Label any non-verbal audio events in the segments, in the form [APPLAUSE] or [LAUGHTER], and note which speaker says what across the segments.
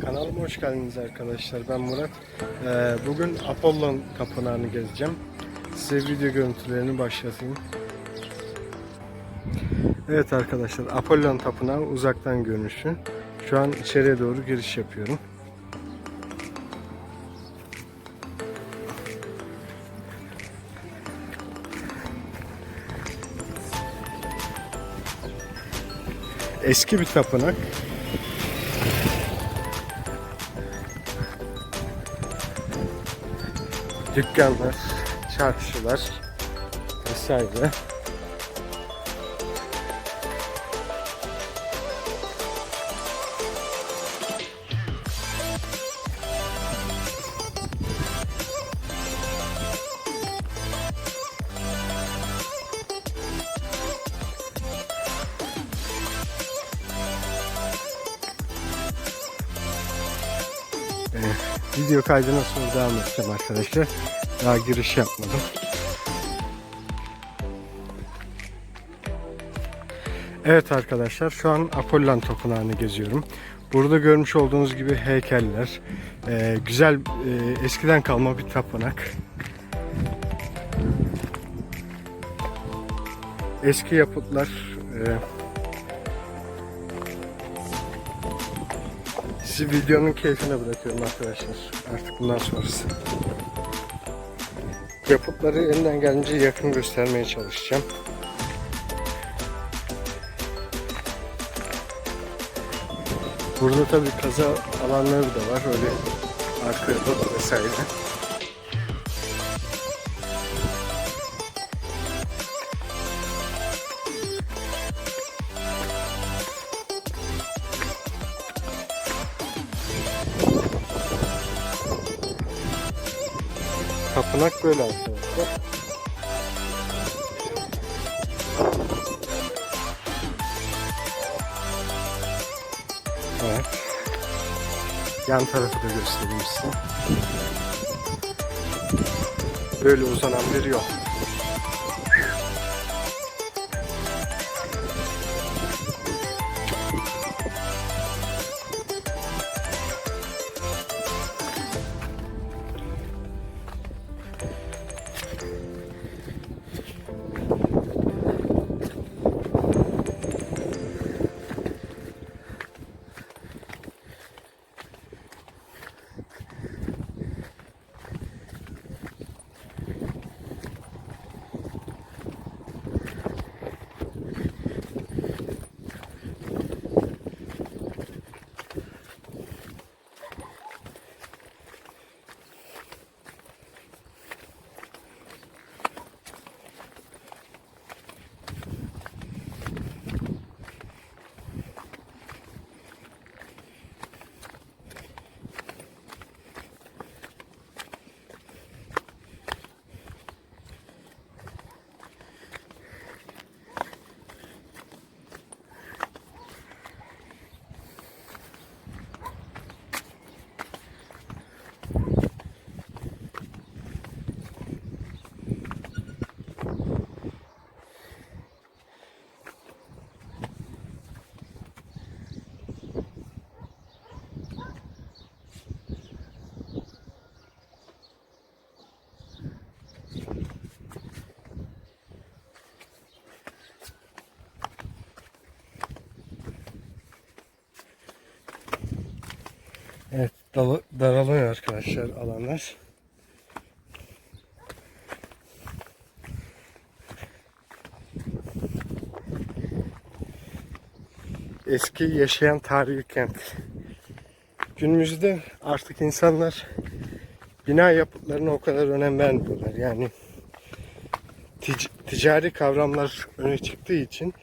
Speaker 1: Kanalıma hoş geldiniz arkadaşlar. Ben Murat. Ee, bugün Apollon Tapınağı'nı gezeceğim. Size video görüntülerini başlatayım. Evet arkadaşlar Apollon Tapınağı uzaktan görünüşü. Şu an içeriye doğru giriş yapıyorum. Eski bir tapınak. Dükkanlar, çarşılar vesaire. Video kaydına sonra devam edeceğim arkadaşlar. Daha giriş yapmadım. Evet arkadaşlar şu an Apollon Tapınağı'nı geziyorum. Burada görmüş olduğunuz gibi heykeller, e, güzel e, eskiden kalma bir tapınak. Eski yapıtlar, e, Sizi videonun keyfine bırakıyorum arkadaşlar. Artık bundan sonrası. Yapıtları elinden gelince yakın göstermeye çalışacağım. Burada tabii kaza alanları da var. Öyle arkada vesaire. Tapınak böyle arkadaşlar. Evet. Yan tarafı da göstereyim size. Böyle uzanan bir yol. Evet daralıyor arkadaşlar alanlar. Eski yaşayan tarihi kent. Günümüzde artık insanlar bina yapıtlarına o kadar önem vermiyorlar. Yani tic- ticari kavramlar öne çıktığı için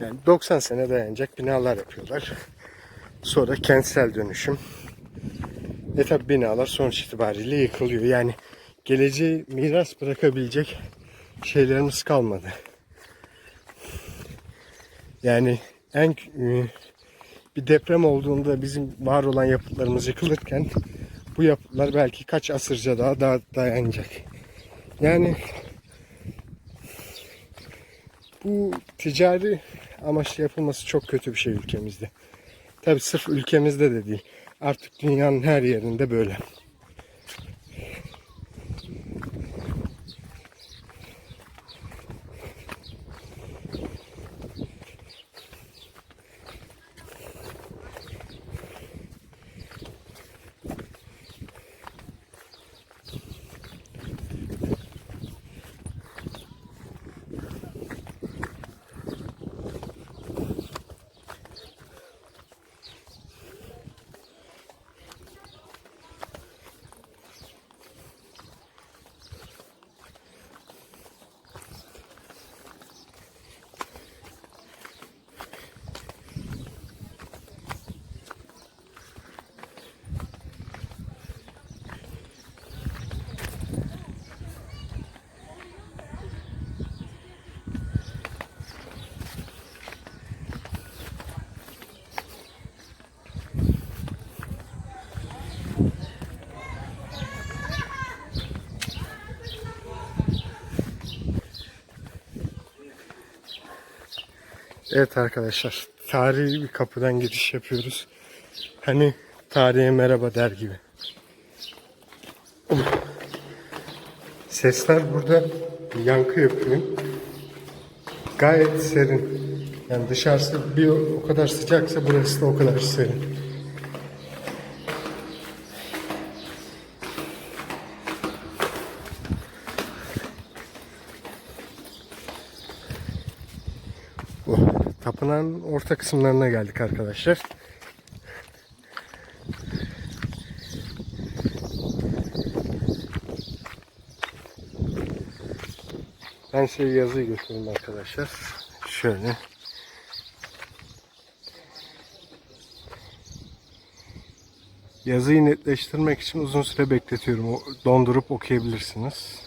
Speaker 1: yani 90 sene dayanacak binalar yapıyorlar. Sonra kentsel dönüşüm. E tabi binalar sonuç itibariyle yıkılıyor. Yani geleceği miras bırakabilecek şeylerimiz kalmadı. Yani en e, bir deprem olduğunda bizim var olan yapıtlarımız yıkılırken bu yapıtlar belki kaç asırca daha daha dayanacak. Yani bu ticari amaçlı yapılması çok kötü bir şey ülkemizde. Tabi sırf ülkemizde de değil. Artık dünyanın her yerinde böyle. Evet arkadaşlar, tarihi bir kapıdan giriş yapıyoruz. Hani tarihe merhaba der gibi. Sesler burada yankı yapıyor. Gayet serin. Yani dışarısı bir o kadar sıcaksa burası da o kadar serin. Tapınağın orta kısımlarına geldik arkadaşlar. Ben size yazıyı göstereyim arkadaşlar. Şöyle. Yazıyı netleştirmek için uzun süre bekletiyorum. Dondurup okuyabilirsiniz.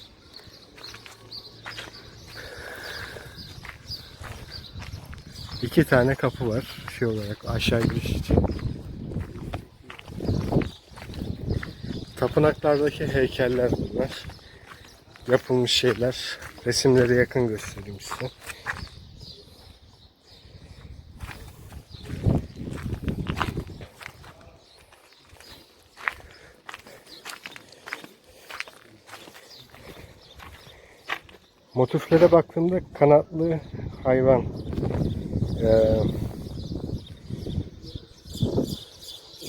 Speaker 1: İki tane kapı var şey olarak aşağı giriş için. Tapınaklardaki heykeller bunlar. Yapılmış şeyler. Resimleri yakın göstereyim size. Motiflere baktığımda kanatlı hayvan ee,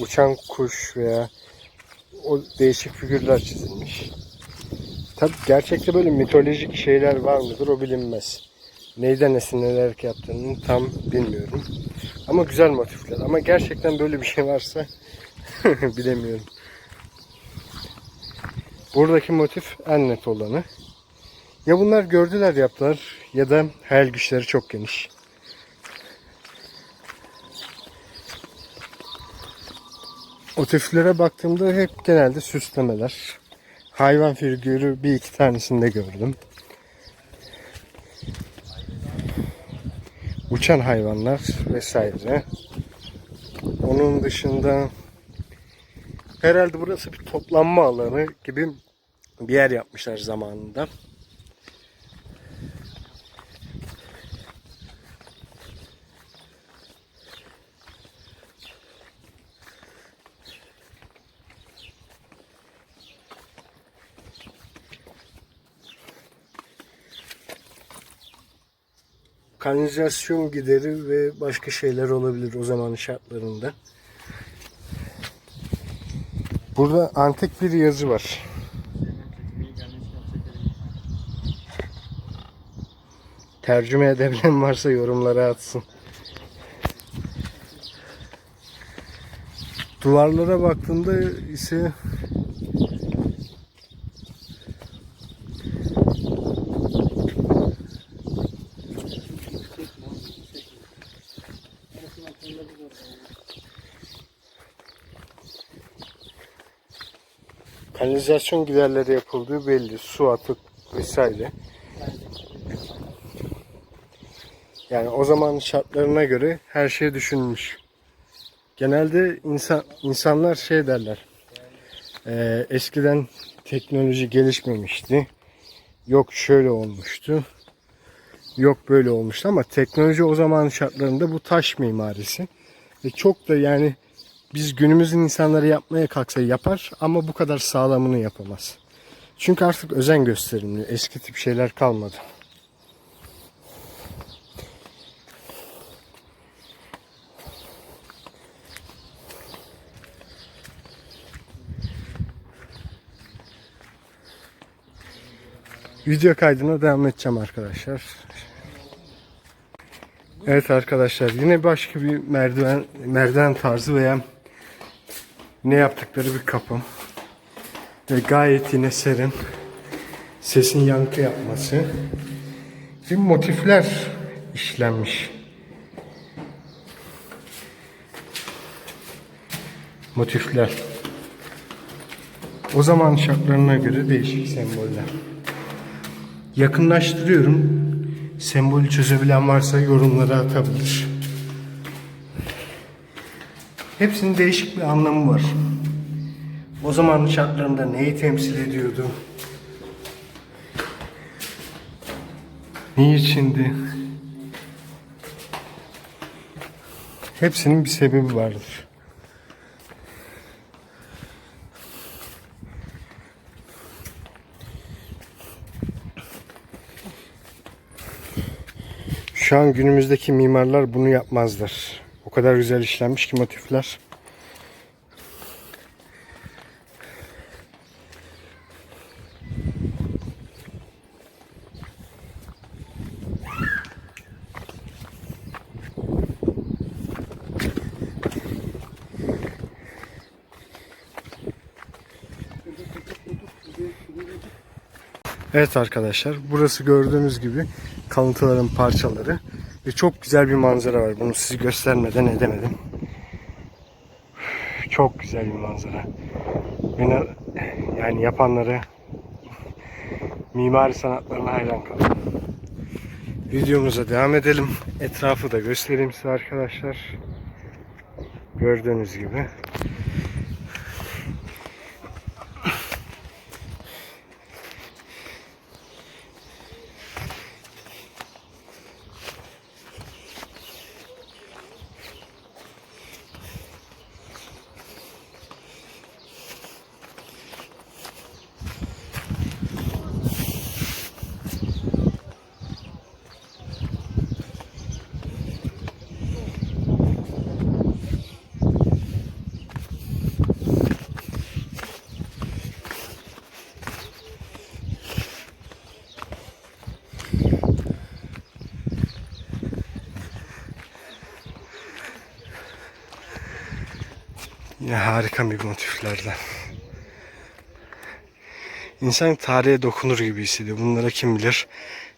Speaker 1: uçan kuş veya o değişik figürler çizilmiş. Tabi gerçekte böyle mitolojik şeyler var mıdır o bilinmez. Neyden esinlenerek yaptığını tam bilmiyorum. Ama güzel motifler. Ama gerçekten böyle bir şey varsa [LAUGHS] bilemiyorum. Buradaki motif en net olanı. Ya bunlar gördüler yaptılar ya da hayal güçleri çok geniş. Motiflere baktığımda hep genelde süslemeler. Hayvan figürü bir iki tanesini de gördüm. Uçan hayvanlar vesaire. Onun dışında herhalde burası bir toplanma alanı gibi bir yer yapmışlar zamanında. Kanalizasyon gideri ve başka şeyler olabilir o zamanın şartlarında. Burada antik bir yazı var. Tercüme edebilen varsa yorumlara atsın. Duvarlara baktığımda ise kanalizasyon giderleri yapıldığı belli. Su atık vesaire. Yani o zaman şartlarına göre her şey düşünülmüş. Genelde insan insanlar şey derler. eee, eskiden teknoloji gelişmemişti. Yok şöyle olmuştu. Yok böyle olmuştu ama teknoloji o zaman şartlarında bu taş mimarisi. Ve çok da yani biz günümüzün insanları yapmaya kalksa yapar ama bu kadar sağlamını yapamaz. Çünkü artık özen gösterilmiyor. Eski tip şeyler kalmadı. Video kaydına devam edeceğim arkadaşlar. Evet arkadaşlar yine başka bir merdiven merdiven tarzı veya ne yaptıkları bir kapı. Ve gayet yine serin. Sesin yankı yapması. Bir motifler işlenmiş. Motifler. O zaman şartlarına göre değişik semboller. Yakınlaştırıyorum. Sembolü çözebilen varsa yorumlara atabilir. Hepsinin değişik bir anlamı var. O zaman şartlarında neyi temsil ediyordu? Niçindi? Hepsinin bir sebebi vardır. Şu an günümüzdeki mimarlar bunu yapmazlar. O kadar güzel işlenmiş ki motifler. Evet arkadaşlar burası gördüğünüz gibi kalıntıların parçaları ve çok güzel bir manzara var. Bunu sizi göstermeden edemedim. Çok güzel bir manzara. Beni yani yapanları mimari sanatlarına hayran kaldım. Videomuza devam edelim. Etrafı da göstereyim size arkadaşlar. Gördüğünüz gibi. Yine harika bir motiflerden. İnsan tarihe dokunur gibi hissediyor. Bunlara kim bilir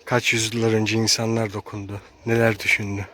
Speaker 1: kaç yüzyıllar önce insanlar dokundu. Neler düşündü.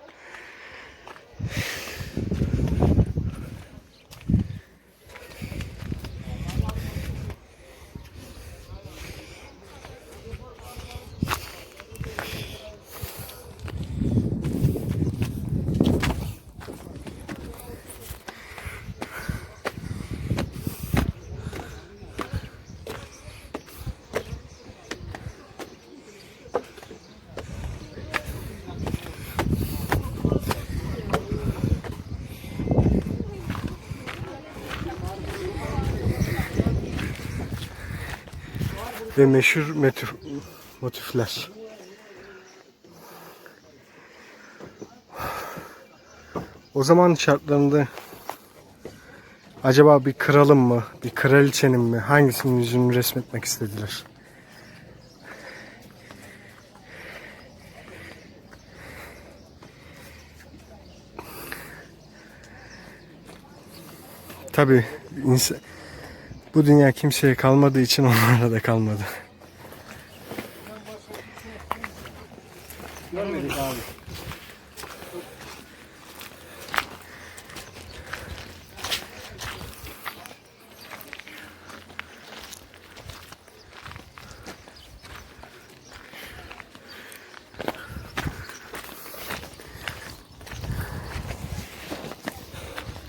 Speaker 1: Ve meşhur motif, motifler. O zaman şartlarında acaba bir kralın mı, bir kraliçenin mi, hangisinin yüzünü resmetmek istediler? Tabi insan, bu dünya kimseye kalmadığı için onlara da kalmadı.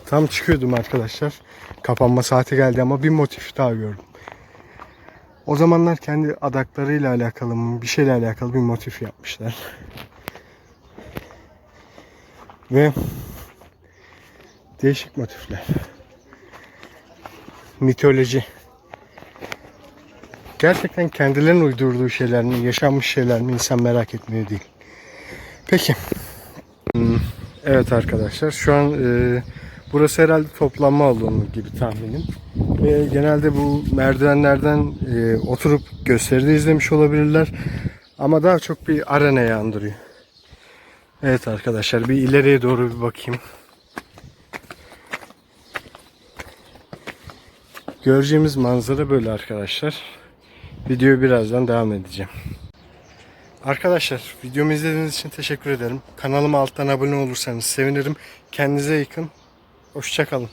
Speaker 1: Tam çıkıyordum arkadaşlar. Kapanma saati geldi ama bir motif daha gördüm. O zamanlar kendi adaklarıyla alakalı mı, bir şeyle alakalı bir motif yapmışlar. Ve Değişik motifler. Mitoloji. Gerçekten kendilerinin uydurduğu şeyler mi, yaşanmış şeyler mi insan merak etmiyor değil. Peki. Hmm, Evet arkadaşlar şu an e, burası herhalde toplanma alanı gibi tahminim. Ve genelde bu merdivenlerden e, oturup gösteride izlemiş olabilirler. Ama daha çok bir arenaya andırıyor. Evet arkadaşlar bir ileriye doğru bir bakayım. Göreceğimiz manzara böyle arkadaşlar. Videoyu birazdan devam edeceğim. Arkadaşlar videomu izlediğiniz için teşekkür ederim. Kanalıma alttan abone olursanız sevinirim. Kendinize yakın. Hoşçakalın.